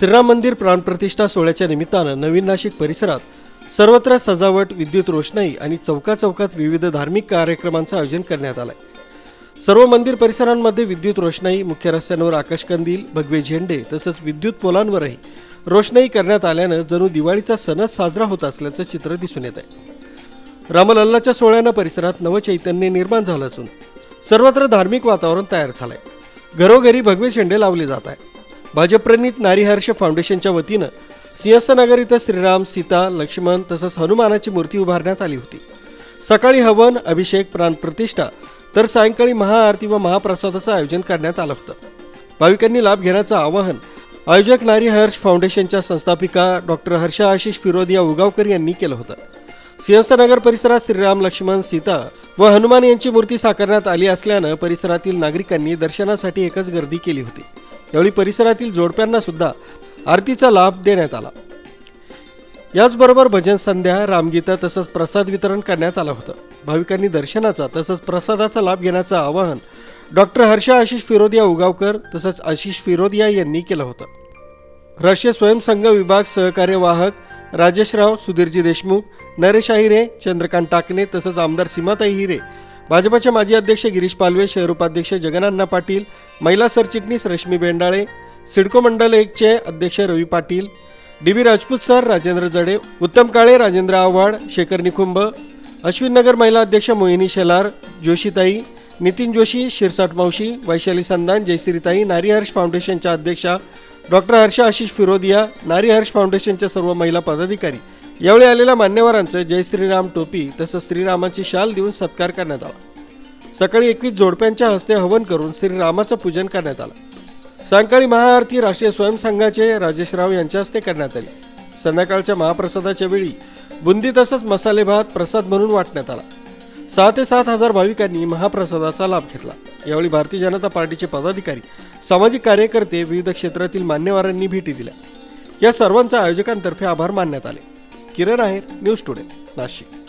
श्रीराम मंदिर प्राणप्रतिष्ठा सोहळ्याच्या निमित्तानं नवीन नाशिक परिसरात सर्वत्र सजावट विद्युत रोषणाई आणि चौका चौकात विविध धार्मिक कार्यक्रमांचं आयोजन करण्यात आलंय. सर्व मंदिर परिसरांमध्ये विद्युत रोषणाई मुख्य रस्त्यांवर आकाशकंदील भगवे झेंडे तसंच विद्युत पोलांवरही रोषणाई करण्यात आल्यानं जणू दिवाळीचा सणच साजरा होत असल्याचं चित्र दिसून येत आहे रामलल्लाच्या सोहळ्यानं परिसरात नवचैतन्य निर्माण झालं असून सर्वत्र धार्मिक वातावरण तयार झालंय. घरोघरी भगवे झेंडे लावले जात आहे भाजपप्रणित नारीहर्ष फाउंडेशनच्या वतीनं सिंहस्थनगर इथं श्रीराम सीता लक्ष्मण तसंच हनुमानाची मूर्ती उभारण्यात आली होती. सकाळी हवन अभिषेक प्राणप्रतिष्ठा तर सायंकाळी महाआरती व महाप्रसादाचं आयोजन करण्यात आलं होतं. भाविकांनी लाभ घेण्याचं आवाहन आयोजक नारी हर्ष फाउंडेशनच्या संस्थापिका डॉक्टर हर्षा आशिष फिरोदिया उगावकर यांनी केलं होतं. सिंहस्थनगर परिसरात श्रीराम लक्ष्मण सीता व हनुमान यांची मूर्ती साकारण्यात आली असल्यानं परिसरातील नागरिकांनी दर्शनासाठी एकच गर्दी केली होती. यावेळी परिसरातील जोडप्यांना सुद्धा आरतीचा लाभ देण्यात आला. याचबरोबर भजन संध्या रामगीता तसंच प्रसाद वितरण करण्यात आलं होतं. भाविकांनी दर्शनाचा तसंच प्रसादाचा लाभ घेण्याचं आवाहन डॉक्टर हर्षा आशिष फिरोदिया उगावकर तसंच आशिष फिरोदिया यांनी केलं होतं. राष्ट्रीय स्वयंसंघ विभाग सहकार्यवाहक राजेशराव सुधीरजी देशमुख नरेश अहिरे चंद्रकांत टाकणे तसंच आमदार सीमाताई हिरे भाजपाचे माजी अध्यक्ष गिरीश पालवे शहर उपाध्यक्ष जगनान्ना पाटील महिला सरचिटणीस रश्मी बेंडाळे सिडको मंडल एकचे अध्यक्ष Ravi Patil D B Rajput sir Rajendra Jade Uttam Kale Rajendra Awhad Shekhar Nikumbh Ashwin नगर महिला अध्यक्ष मोहिनी शेलार जोशीताई नितीन जोशी शिरसाट मावशी वैशाली संदान जयश्रीताई नारी हर्ष फाउंडेशनच्या अध्यक्षा डॉक्टर हर्षा आशिष फिरोदिया नारी हर्ष फाउंडेशनच्या सर्व महिला पदाधिकारी. यावेळी आलेल्या मान्यवरांचं जय श्रीराम टोपी तसंच श्रीरामाची शाल देऊन सत्कार करण्यात आला. सकाळी एकवीस जोडप्यांच्या हस्ते हवन करून श्रीरामाचं पूजन करण्यात आलं. सायंकाळी महाआरती राष्ट्रीय स्वयंसंघाचे राजेशराव यांच्या हस्ते करण्यात आली. संध्याकाळच्या महाप्रसादाच्या वेळी बुंदी तसंच मसाले भात प्रसाद म्हणून वाटण्यात आला. सहा ते सात हजार भाविकांनी महाप्रसादाचा लाभ घेतला. यावेळी भारतीय जनता पार्टीचे पदाधिकारी सामाजिक कार्यकर्ते विविध क्षेत्रातील मान्यवरांनी भेटी दिल्या. या सर्वांचा आयोजकांतर्फे आभार मानण्यात आले. Kiran Aher news today Nashik.